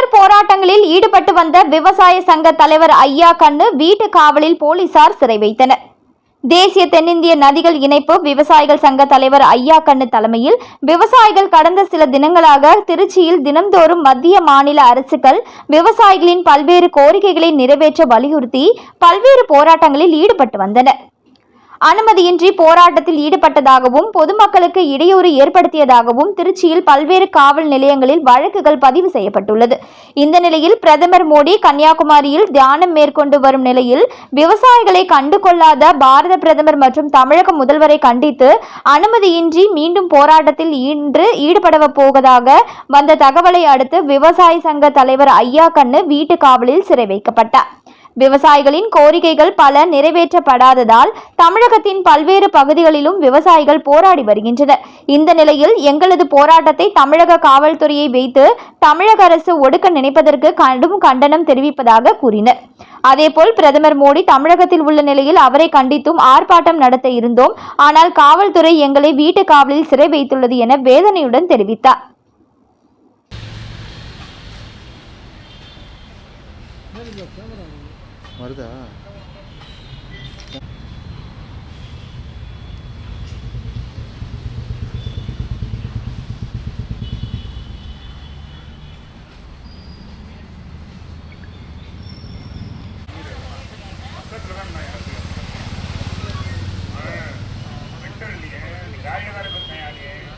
தொடர் போராட்டங்களில் ஈடுபட்டு வந்த விவசாய சங்க தலைவர் ஐயா கண்ணு வீட்டு காவலில் போலீசார் சிறை வைத்தனர். தேசிய தென்னிந்திய நதிகள் இணைப்பு விவசாயிகள் சங்க தலைவர் ஐயா கண்ணு தலைமையில் விவசாயிகள் கடந்த சில தினங்களாக திருச்சியில் தினம்தோறும் மத்திய மாநில அரசுகள் விவசாயிகளின் பல்வேறு கோரிக்கைகளை நிறைவேற்ற வலியுறுத்தி பல்வேறு போராட்டங்களில் ஈடுபட்டு வந்தனர். அனுமதியின்றி போராட்டத்தில் ஈடுபட்டதாகவும் பொதுமக்களுக்கு இடையூறு ஏற்படுத்தியதாகவும் திருச்சியில் பல்வேறு காவல் நிலையங்களில் வழக்குகள் பதிவு செய்யப்பட்டுள்ளது. இந்த நிலையில் பிரதமர் மோடி கன்னியாகுமரியில் தியானம் மேற்கொண்டு வரும் நிலையில் விவசாயிகளை கண்டு கொள்ளாத பாரத பிரதமர் மற்றும் தமிழக முதல்வரை கண்டித்து அனுமதியின்றி மீண்டும் போராட்டத்தில் இன்று ஈடுபட போவதாக வந்த தகவலை அடுத்து விவசாய சங்க தலைவர் ஐயா கண்ணு வீட்டு காவலில் சிறை வைக்கப்பட்டார். விவசாயிகளின் கோரிக்கைகள் பல நிறைவேற்றப்படாததால் தமிழகத்தின் பல்வேறு பகுதிகளிலும் விவசாயிகள் போராடி வருகின்றனர். இந்த நிலையில் எங்களது போராட்டத்தை தமிழக காவல்துறையை வைத்து தமிழக அரசு ஒடுக்க நினைப்பதற்கு கடும் கண்டனம் தெரிவிப்பதாக கூறினர். அதேபோல் பிரதமர் மோடி தமிழகத்தில் உள்ள நிலையில் அவரை கண்டித்தும் ஆர்ப்பாட்டம் நடத்த இருந்தோம். ஆனால் காவல்துறை எங்களை வீட்டு காவலில் சிறை வைத்துள்ளது என வேதனையுடன் தெரிவித்தார். வருதா Yeah.